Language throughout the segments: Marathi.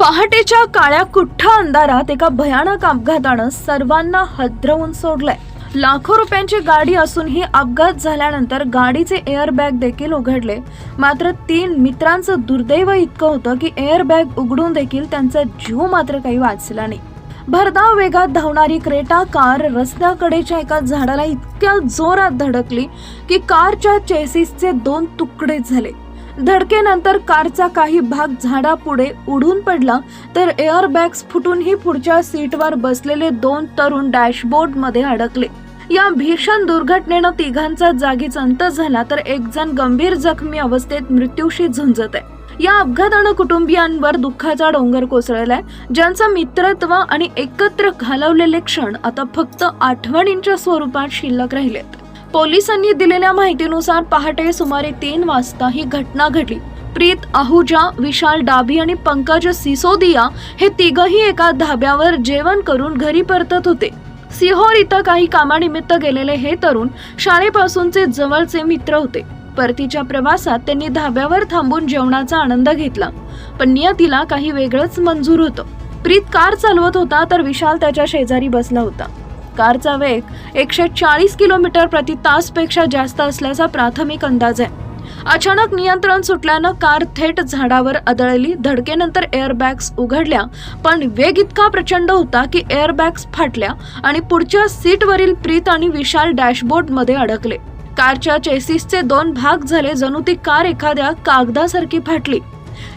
पहाटेच्या काळ्या कुठ्ठा अंधारात एका भयानक अपघातानं सर्वांना हदरवून सोडलंय. लाखो रुपयांची गाडी असूनही अपघात झाल्यानंतर गाडीचे एअरबॅग देखील उघडले. मात्र तीन मित्रांचं दुर्दैव इतकं होतं की एअरबॅग उघडून देखील त्यांचा जीव मात्र काही वाचला नाही. भरधाव वेगात धावणारी क्रेटा कार रस्त्याकडेच्या एका झाडाला इतक्या जोरात धडकली की कारच्या चेसिसचे दोन तुकडे झाले. धडकेनंतर कारचा काही भाग झाडापुढे उडून पडला तर एअरबॅग्स फुटूनही पुढच्या सीटवर बसलेले दोन तरुण डॅशबोर्डमध्ये अडकले. या भीषण दुर्घटनेनं तिघांचा जागीच अंत झाला तर एक जण गंभीर जखमी अवस्थेत मृत्यूशी झुंजत आहे. या अपघातानं कुटुंबियांवर दुःखाचा डोंगर कोसळलाय ज्यांचं मित्रत्व आणि एकत्र घालवलेले क्षण आता फक्त आठवणींच्या स्वरूपात शिल्लक राहिलेत. पोलिसांनी दिलेल्या माहितीनुसार पहाटे सुमारे तीन वाजता ही घटना घडली. प्रीत आहुजा विशाल डाभी आणि पंकज सिसोदिया हे तिघही एका धाब्यावर जेवण करून घरी परतत होते. सिहोर इथं काही कामानिमित्त गेलेले हे तरुण शाळेपासूनचे जवळचे मित्र होते. परतीच्या प्रवासात त्यांनी धाब्यावर थांबून जेवणाचा आनंद घेतला पण नियतीला काही वेगळंच मंजूर होतं. प्रीत कार चालवत होता तर विशाल त्याच्या शेजारी बसला होता. कारचा वेग एकशे चाळीस किलोमीटर प्रति तासपेक्षा जास्त असल्याचा प्राथमिक अंदाज आहे. अचानक नियंत्रण सुटल्यानं कार थेट झाडावर आदळली. धडकेनंतर एअरबॅग्स उघडल्या. पण वेग इतका प्रचंड होता की एअरबॅग्स फाटल्या आणि पुढच्या सीटवरील प्रीत आणि विशाल डॅशबोर्डमध्ये अडकले. कारच्या चेसिसचे दोन भाग झाले जणू ती कार एखाद्या कागदासारखी फाटली.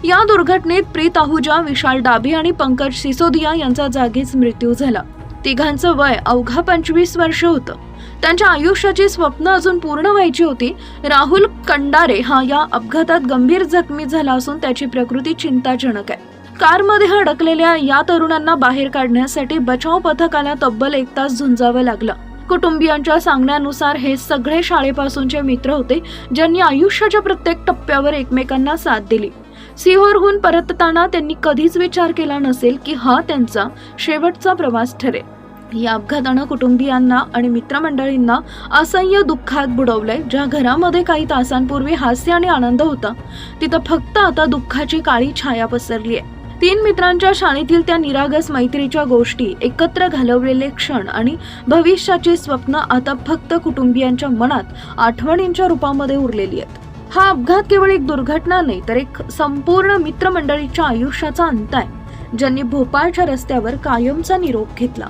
या दुर्घटनेत प्रीत आहुजा विशाल डाबी आणि पंकज सिसोदिया यांचा जागीच मृत्यू झाला. तिघांचं वय अवघा पंचवीस वर्ष होतं. त्यांच्या आयुष्याची स्वप्न अजून पूर्ण व्हायची होती. राहुल कंडारे हा या अपघातात गंभीर जखमी झाला असून त्याची प्रकृती चिंताजनक आहे. कारमध्ये अडकलेल्या या तरुणांना बाहेर काढण्यासाठी बचाव पथकाला तब्बल एक तास झुंजावं लागलं. कुटुंबियांच्या सांगण्यानुसार हे सगळे शाळेपासूनचे मित्र होते ज्यांनी आयुष्याच्या प्रत्येक टप्प्यावर एकमेकांना साथ दिली. सिहोरहून परतताना त्यांनी कधीच विचार केला नसेल की हा त्यांचा शेवटचा प्रवास ठरेल. या अपघातानं कुटुंबियांना आणि मित्रमंडळींना असह्य दुःखात बुडवलंय. ज्या घरामध्ये काही तासांपूर्वी हास्य आणि आनंद होता तिथं फक्त आता दुःखाची काळी छाया पसरली आहे तीन मित्रांच्या शाळेतील त्या निरागस मैत्रीच्या गोष्टी एकत्र घालवलेले क्षण आणि भविष्याची स्वप्न आता फक्त कुटुंबियांच्या मनात आठवणींच्या रूपामध्ये उरलेली आहेत. हा अपघात केवळ एक दुर्घटना नाही तर एक संपूर्ण मित्रमंडळीच्या आयुष्याचा अंत आहे ज्यांनी भोपाळच्या रस्त्यावर कायमचा निरोप घेतला.